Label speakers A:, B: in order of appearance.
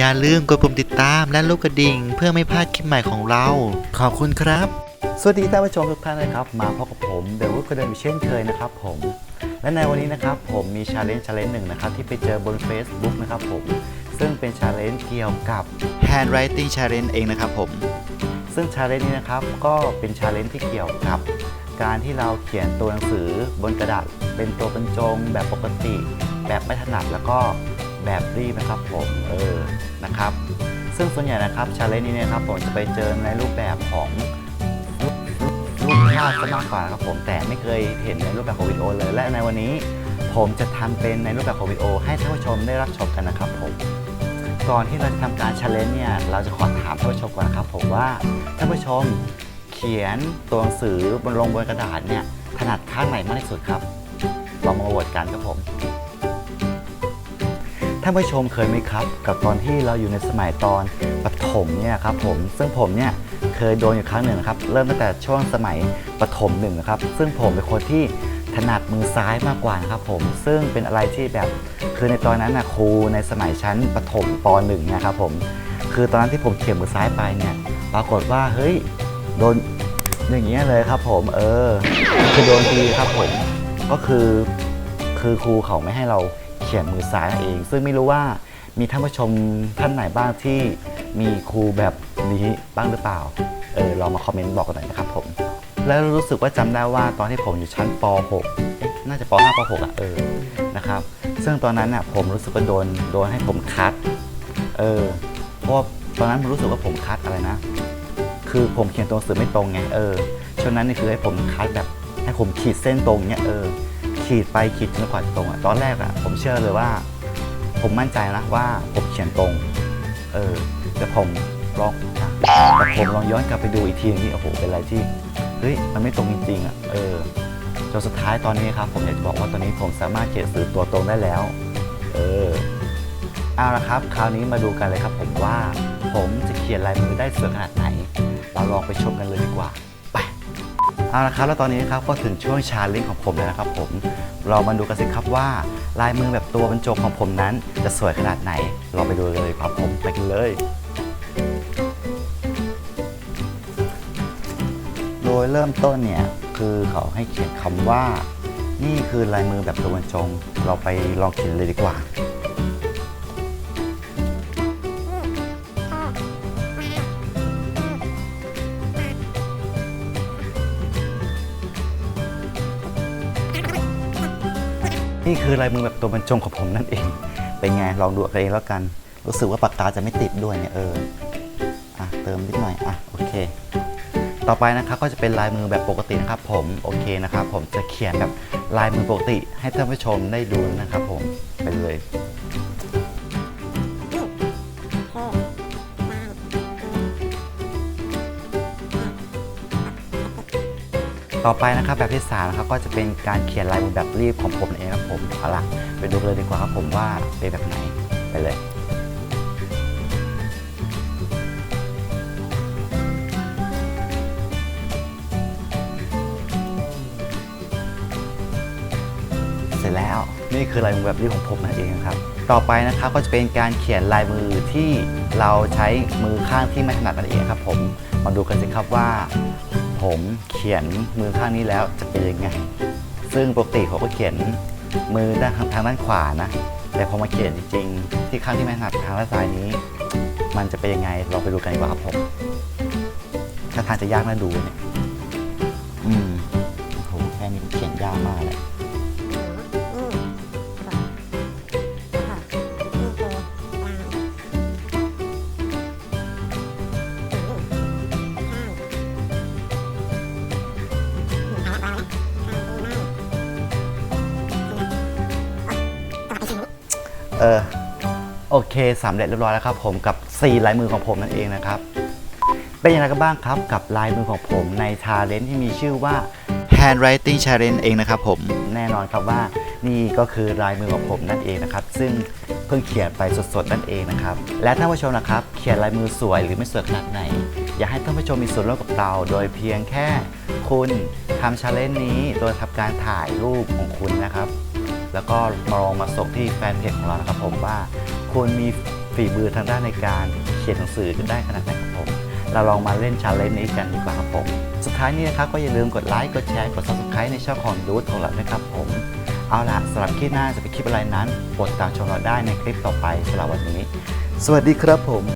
A: อย่าลืมกดปุ่มติดตามและลูกกระดิ่ง เพื่อไม่พลาดคลิปใหม่ของเรา ขอบคุณครับ
B: สวัสดีท่านผู้ชมทุกท่านนะครับ มาพบกับผมเดวิดก็เดิมเช่นเคยนะครับผม และในวันนี้นะครับผมมีชาเลนจ์ชาเลนจ์หนึ่งนะครับที่ไปเจอบน Facebook นะครับผม ซึ่งเป็นชาเลนจ์เกี่ยวกับ
A: Handwriting Challenge เองนะครับผม
B: ซึ่งชาเลนจ์นี้นะครับก็เป็นชาเลนจ์ที่เกี่ยวกับการที่เราเขียนตัวหนังสือบนกระดาษเป็นตัวบรรจงแบบปกติ แบบไม่ถนัดแล้วก็ แบบรีบนะครับผมเออนะครับ ซึ่งส่วนใหญ่นะครับชาเลนจ์นี้เนะครับผมจะไปเจอในรูปแบบของรูปภาพซะมากกว่าครับผมแต่ไม่เคยเห็นในรูปแบบของวิดีโอเลย และในวันนี้ผมจะทำเป็นในรูปแบบของวิดีโอให้ท่านผู้ชมได้รับชมกันนะครับผมก่อนที่เราจะทำการชาเลนจ์เนี่ยเราจะขอถามท่านผู้ชมก่อนนะครับผมว่าท่านผู้ชมเขียนตัวหนังสือบนลงบนกระดาษเนี่ยถนัดข้างไหนมากที่สุดครับลองมาโหวตกันครับผมานผู้ชมเคยไหมครับ กับตอนที่เราอยู่ในสมัยตอนปฐมเนี่ยครับผมซึ่งผมเนี่ยเคยโดนอยู่ครั้งหนึ่งนะครับเริ่มตั้งแต่ช่วงสมัยปฐมหนึ่งนะครับซึ่งผมเป็นคนที่ถนัดมือซ้ายมากกว่านะครับผมซึ่งเป็นอะไรที่แบบคือในตอนนั้นนะครูในสมัยชั้นปฐมปหนึ่งนะครับผมคือตอนนั้นที่ผมเขียนมือซ้ายไปเนี่ยปรากฏว่าเฮ้ยโดนอย่างเงี้ยเลยครับผมเออคือโดนตีครับผมก็คือคือครูเขาไม่ให้เรา ขียนมือซ้ายนั่นเอง ซึ่งไม่รู้ว่ามีท่านผู้ชมท่านไหนบ้างที่มีครูแบบนี้บ้างหรือเปล่า เออลองมาคอมเมนต์บอกกันหน่อยนะครับผม แล้วรู้สึกว่าจำได้ว่าตอนที่ผมอยู่ชั้นป .6 น่าจะป .5 ป .6 อะเออนะครับ ซึ่งตอนนั้นน่ะผมรู้สึกว่าโดนโดนให้ผมคัด เออ เพราะตอนนั้นผมรู้สึกว่าผมคัดอะไรนะ คือผมเขียนตัวหนังสือไม่ตรงไง เออช่วงนั้นนี่คือให้ผมคัดแบบให้ผมขีดเส้นตรงเนี้ยเออ ขีดไปขีดจนกว่าจะตรงอะตอนแรกอะผมเชื่อเลยว่า ผมมั่นใจนะว่าผมเขียนตรง เออแต่ผมลองนะแต่ผมลองย้อนกลับไปดูอีกทีนึงนี่โอ้โหเป็นอะไรที่เฮ้ยมันไม่ตรงจริงๆอะเออจนสุดท้ายตอนนี้ครับ ผมอยากจะบอกว่าตอนนี้ผมสามารถเขียนสื่อตัวตรงได้แล้ว เออเอาละครับ คราวนี้มาดูกันเลยครับ ผมว่าผมจะเขียนลายมือได้สวยขนาดไหน เราลองไปชมกันเลยดีกว่า เอาละครับแล้วตอนนี้นะครับก็ถึงช่วงชาเลนจ์ของผมแล้วนะครับผมเรามาดูกันสิครับว่า ลายมือแบบตัวบรรจงของผมนั้น จะสวยขนาดไหน เราไปดูกันเลยครับผมไปกันเลย โดยเริ่มต้นเนี่ยคือเขาให้เขียนคำว่า นี่คือลายมือแบบตัวบรรจง เราไปลองเขียนเลยดีกว่า นี่คือลายมือแบบตัวบรรจงของผมนั่นเอง เป็นไงลองดูกันเองแล้วกัน รู้สึกว่าปากกาจะไม่ติดด้วยเนี่ยเอออะเติมนิดหน่อยอะโอเค ต่อไปนะครับก็จะเป็นลายมือแบบปกตินะครับ ผมโอเคนะครับ ผมจะเขียนแบบลายมือปกติ ให้ท่านผู้ชมได้ดูนะครับ ผมไปเลย ต่อไปนะครับแบบที่3นะครับก็จะเป็นการเขียนลายมือแบบรีบของผมเองครับผมเอาละไปดูเลยดีกว่าครับผมว่าเป็นแบบไหนไปเลยเสร็จแล้วนี่คือลายมือแบบรีบของผมนั่นเองครับ ต่อไปนะครับก็จะเป็นการเขียนลายมือที่เราใช้มือข้างที่ไม่ถนัดนั่นเองครับผมมาดูกันสิครับว่า ผมเขียนมือข้างนี้แล้วจะเป็นยังไง ซึ่งปกติผมก็เขียนมือด้านทางด้านขวานะ แต่พอมาเขียนจริงๆ ที่ข้างที่ไม่ถนัดทางด้านซ้ายนี้ มันจะเป็นยังไงเราไปดูกันดีกว่าครับผมถ้าทางจะยากน่าดูเนี่ย เออโอเคสำเร็จเรียบร้อยแล้วครับผมกับ4ลายมือของผมนั่นเองนะครับ เป็นยังไงกันบ้างครับกับลายมือของผมในชาเลนจ์ที่มีชื่อว่า
A: Handwriting Challenge เองนะครับผม
B: แน่นอนครับว่านี่ก็คือลายมือของผมนั่นเองนะครับ ซึ่งเพิ่งเขียนไปสดๆนั่นเองนะครับ และท่านผู้ชมนะครับ เขียนลายมือสวยหรือไม่สวยขนาดไหน อยากให้ท่านผู้ชมมีส่วนร่วมกับเรา โดยเพียงแค่คุณทำชาเลนจ์นี้โดยทำการถ่ายรูปของคุณนะครับ แล้วก็มาลองมาส่งที่แฟนเพจของเรานะครับผมว่าคุณมีฝีมือทางด้านในการเขียนหนังสือได้ขนาดไหนครับผมเราลองมาเล่นชาเลนจ์นี้กันดีกว่าครับผม สุดท้ายนี้นะครับก็อย่าลืมกดไลค์ กดแชร์ กด subscribe ในช่องของดูดของเรานะครับผม เอาล่ะสำหรับคลิปหน้าจะเป็นคลิปอะไรนั้นโปรดติดตามชมเราได้ในคลิปต่อไปสำหรับวันนี้ สวัสดีครับผม